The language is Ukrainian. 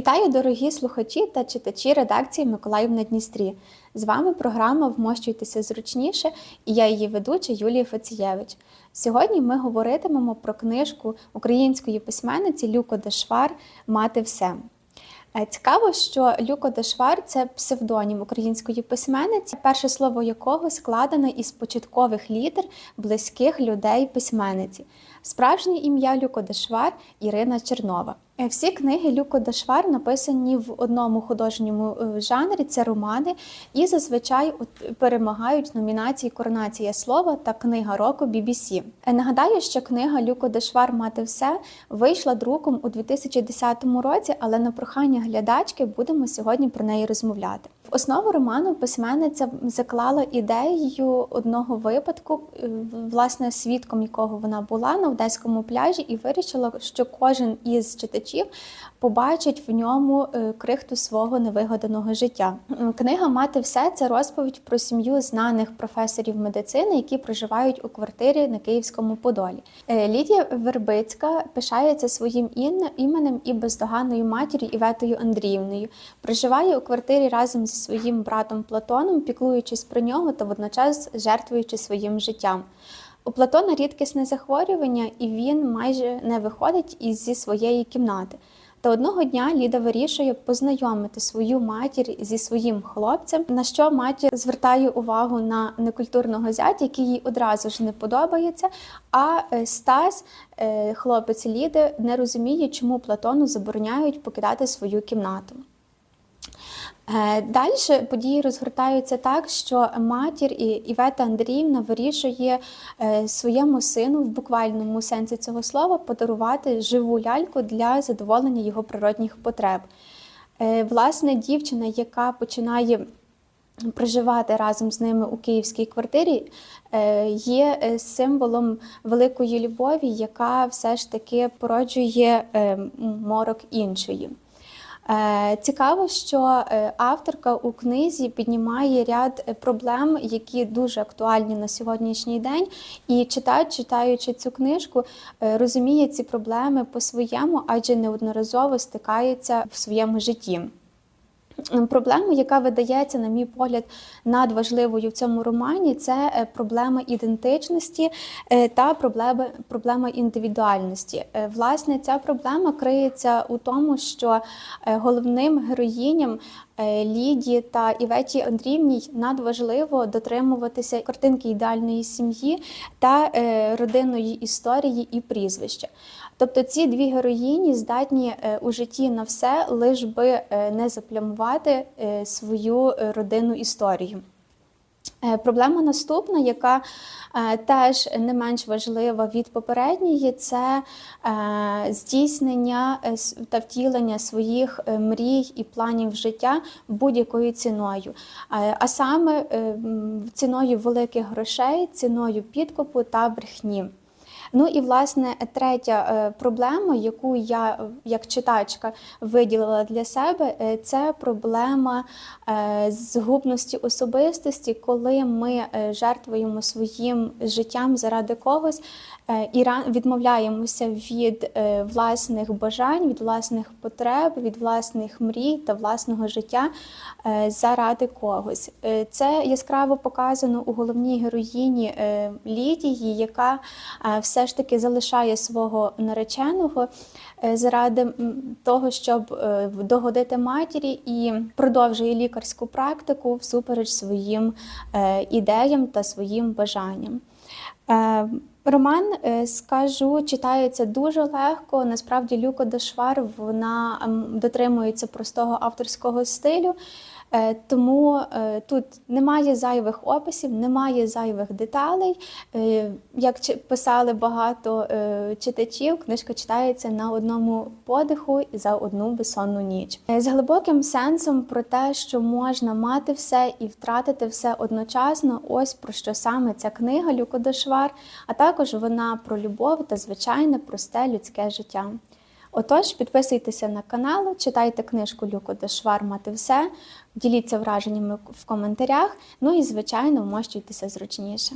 Вітаю, дорогі слухачі та читачі редакції Миколаїв на Дністрі. З вами програма Вмощуйтеся зручніше і я її ведуча Юлія Фецієвич. Сьогодні ми говоритимемо про книжку української письменниці Люко Дешвар Мати все. Е, Цікаво, що Люко Дешвар це псевдонім української письменниці, перше слово якого складено із початкових літер близьких людей письменниці. Справжнє ім'я Люко Дешвар Ірина Чернова. Е, Всі книги Люко Дешвар написані в одному художньому е, жанрі це романи, і зазвичай перемагають номінації Коронація слова та книга року BBC. Нагадаю, що книга Люко Дешвар Мати все вийшла друком у 2010 році, але на прохання глядачки будемо сьогодні про неї розмовляти. Основу роману письменниця заклала ідею одного випадку, е, власне, свідком якого вона була на одеському пляжі, і вирішила, що кожен із читачів побачить в ньому е, крихту свого невигаданого життя. Книга Мати все це розповідь про сім'ю знаних професорів медицини, які проживають у квартирі на Київському Подолі. Е, Лідія Вербицька пишається своїм іменем і бездоганною матір'ю Іветою Андріївною. Проживає у квартирі разом зі своїм братом Платоном, піклуючись про нього та водночас жертвуючи своїм життям. У Платона рідкісне захворювання, і він майже не виходить із зі своєї кімнати. Та одного дня Ліда вирішує познайомити свою матір зі своїм хлопцем, на що матір звертає увагу на некультурного зятя, який їй одразу ж не подобається. А е, Стас, е, хлопець Ліди, не розуміє, чому Платону забороняють покидати свою кімнату. Далі події розгортаються так, що матір і Івета Андріївна вирішує е, своєму сину в буквальному сенсі цього слова подарувати живу ляльку для задоволення його природних потреб. Е, Власне, дівчина, яка починає проживати разом з ними у київській квартирі, е, є е, символом великої любові, яка все ж таки породжує е, морок іншої. Е, Цікаво, що е, авторка у книзі піднімає ряд е, проблем, які дуже актуальні на сьогоднішній день, і читач, читаючи цю книжку, розуміє ці проблеми по-своєму, адже неодноразово стикається в своєму житті. Проблема, яка видається, на мій погляд, надважливою в цьому романі, це е, проблема ідентичності е, та проблема, проблема індивідуальності. Е, Власне, ця проблема криється у тому, що головним героїням Ліді та Іветі Андріївні надважливо дотримуватися картинки ідеальної сім'ї та е, родинної історії і прізвища. Тобто ці дві героїні здатні е, у житті на все, лиш би е, не заплямувати е, свою е, родинну історію. Е, Проблема наступна, яка е, теж не менш важлива від попередньої, це е, здійснення та втілення своїх мрій і планів життя будь-якою ціною, а саме е, ціною великих грошей, ціною підкупу та брехні. Ну і власне третя е, проблема, яку я е, як читачка виділила для себе, е, це проблема згубності особистості, коли ми жертвуємо своїм життям заради когось і відмовляємося від власних бажань, від власних потреб, від власних мрій та власного життя заради когось. Це яскраво показано у головній героїні Лідії, яка е, все ж таки залишає свого нареченого е, заради того, щоб е, догодити матері і продовжує лікарську практику всупереч своїм е, ідеям та своїм бажанням. Роман, скажу, читається дуже легко. Насправді, Люко Дешвар вона дотримується простого авторського стилю. Е, Тому е, тут немає зайвих описів, немає зайвих деталей. Е, Як писали багато читачів, книжка читається на одному подиху і за одну безсонну ніч. З глибоким сенсом про те, що можна мати все і втратити все одночасно. Ось про що саме ця книга Люко Дешвар, а також вона про любов та звичайне просте людське життя. Отож, підписуйтеся на канал, читайте книжку Люку Дешвар Мати все, діліться враженнями в коментарях. Ну і, звичайно, вмощуйтеся зручніше.